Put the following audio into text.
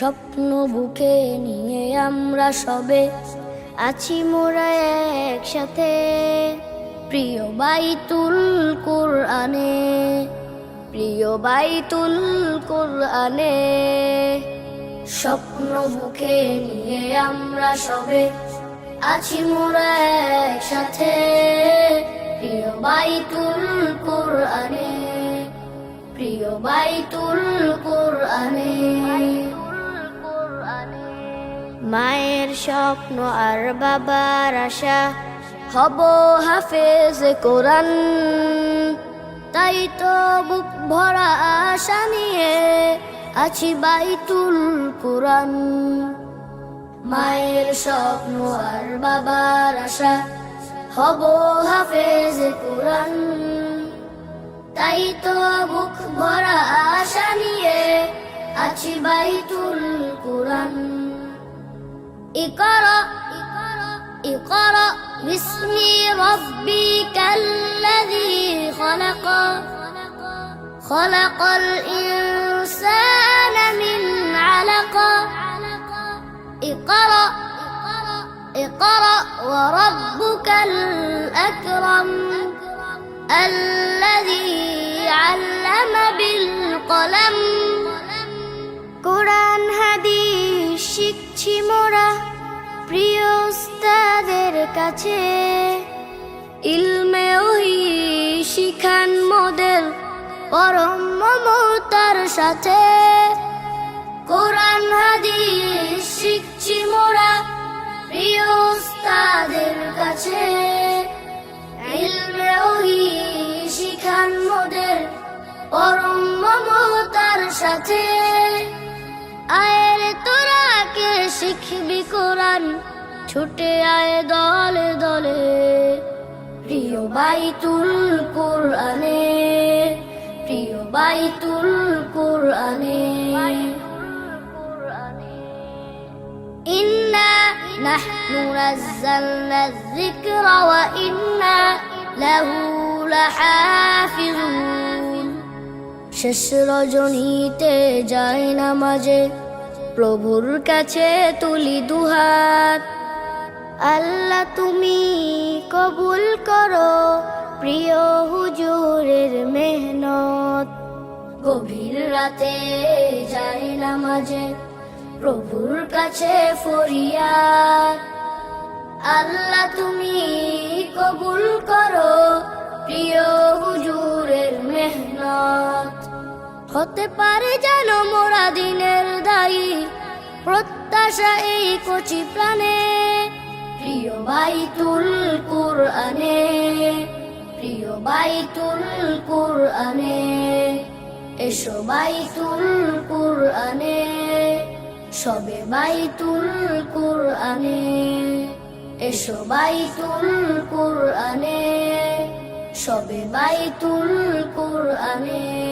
স্বপ্ন বুকে নিয়ে আমরা সবে আছি মোরা একসাথে। প্রিয় বাইতুল কোরআনে, প্রিয় বাইতুল কোরআনে, স্বপ্ন বুকে নিয়ে আমরা সবে আছি মোরা একসাথে। প্রিয় বাইতুল কোরআনে, প্রিয় বাইতুল কোরআনে। মায়ের স্বপ্ন আর বাবার আশা, হব হাফেজ কোরআন। তাই তো বুক ভরা আশা নিয়ে আছি বাইতুল কোরআন। মায়ের স্বপ্ন আর বাবার আশা, হব হাফেজ কোরআন। তাই তো বুক ভরা আশা নিয়ে আছি বাইতুল اقرأ اقرأ باسم ربك الذي خلق. خلق الإنسان من علق. اقرأ اقرأ وربك الأكرم الذي علم بالقلم. قرآن هدي শিখছি মোরা প্রিয় উস্তাদের কাছে। ইলমে ওহি শিখান মোদের পরম মমতার সাথে। কোরআন, হাদিস শিখছি মোরা প্রিয় উস্তাদের কাছে। ইলমে ওহি শিখান মোদের পরম মমতার সাথে। শিখবি কোরআন ছুটে আয় দলে দলে প্রিয় বাইতুল কোরআনে প্রিয় বাইতুল কোরআনে إنا نحن نزلنا الذكر وإنا له لحافظون শেষ রজনীতে যাই নামাজে প্রভুর কাছে তুলি দুহাত। আল্লাহ তুমি কবুল করো প্রিয় হুজুরের মেহনত। গভীর রাতে যাই নামাজে প্রভুর কাছে ফরিয়া আল্লাহ তুমি কবুল করো প্রিয় হুজুরের মেহনত। হতে পারে যেন মোরা দিনের দায়ী। প্রত্যাশা এই কচি প্রাণে। প্রিয় বাইতুল কোরআনে। প্রিয় বাইতুল কোরআনে। এসো বাইতুল কোরআনে। সবে বাইতুল কোরআনে। এসো বাইতুল কোরআনে। সবে বাইতুল কোরআনে।